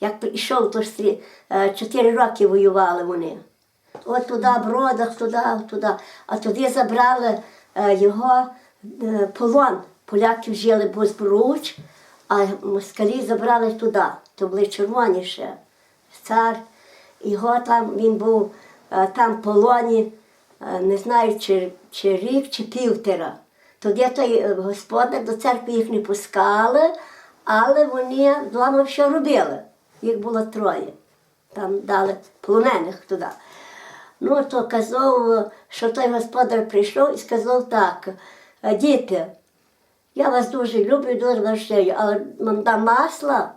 Як прийшов, то ж е, чотири роки воювали вони. От туди, Бродах, туди, туди. А туди забрали е, його е, полон. Поляки жили Бозбруч, а москалі забрали туди. То були червоні ще. Цар. Його там він був там в полоні, не знаю, чи, чи рік, чи півтора. Тоді той господар до церкви їх не пускали, але вони вдома що робили. Їх було троє. Там дали полонених туди. Ну, то казав, що той господар прийшов і сказав так, «Е, діти, я вас дуже люблю, дуже вас але вам дам масла,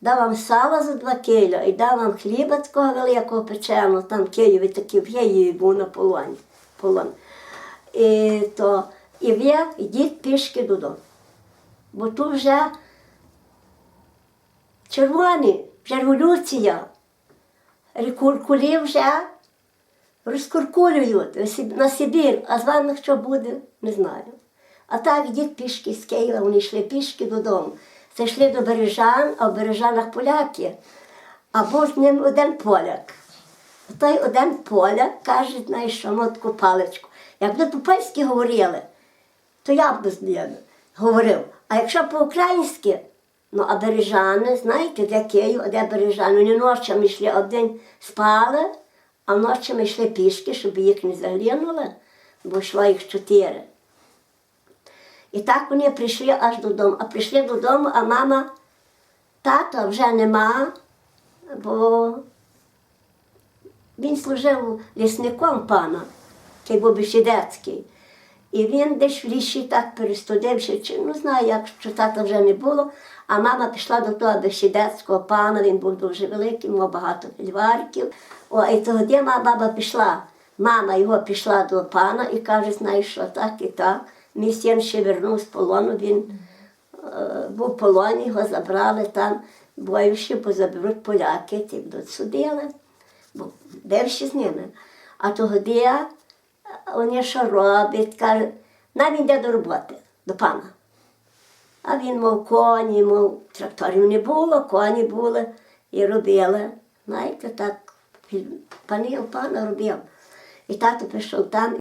дам вам сала за два кіля і дам вам хліба такого великого печеного, там Києві такий в Києві був на полоні. полон. І, то, і ви йдіть пішки додому. Бо тут вже червоні, революція. Рекуркулі вже розкуркулюють на Сибір, а з вами що буде, не знаю. А так йдіть пішки з Києва, вони йшли пішки додому. Зайшли до Бережан, а в Бережанах поляки, а був з ним один поляк. Той один поляк каже, знаєш, мав паличку. Якби по-польськи говорили, то я б з ним говорив. А якщо по-українськи, ну а бережани, знаєте, де Київ, а де бережани, вони ночами йшли один спали, а ночами йшли пішки, щоб їх не заглянули, бо йшло їх чотири. І так вони прийшли аж додому. А прийшли додому, а мама, тата вже нема, бо він служив лісником пана, цей був Бешідецький. І він десь в лісі так перестудився, чи ну знаю, як що тата вже не було. А мама пішла до того Бешідецького пана, він був дуже великий, мав багато фільварків. О, і тоді моя баба пішла. Мама його пішла до пана і каже, знаєш, що так і так. Мій син ще вернув з полону, він е, був в полоні, його забрали там, боївши, бо заберуть поляки, ті будуть судили, бо дивши з ними. А тоді е, вони що роблять, каже, нам йде до роботи, до пана. А він мов коні, мов тракторів не було, коні були і робили. Знаєте, так, панів пана робив. І тато пішов там.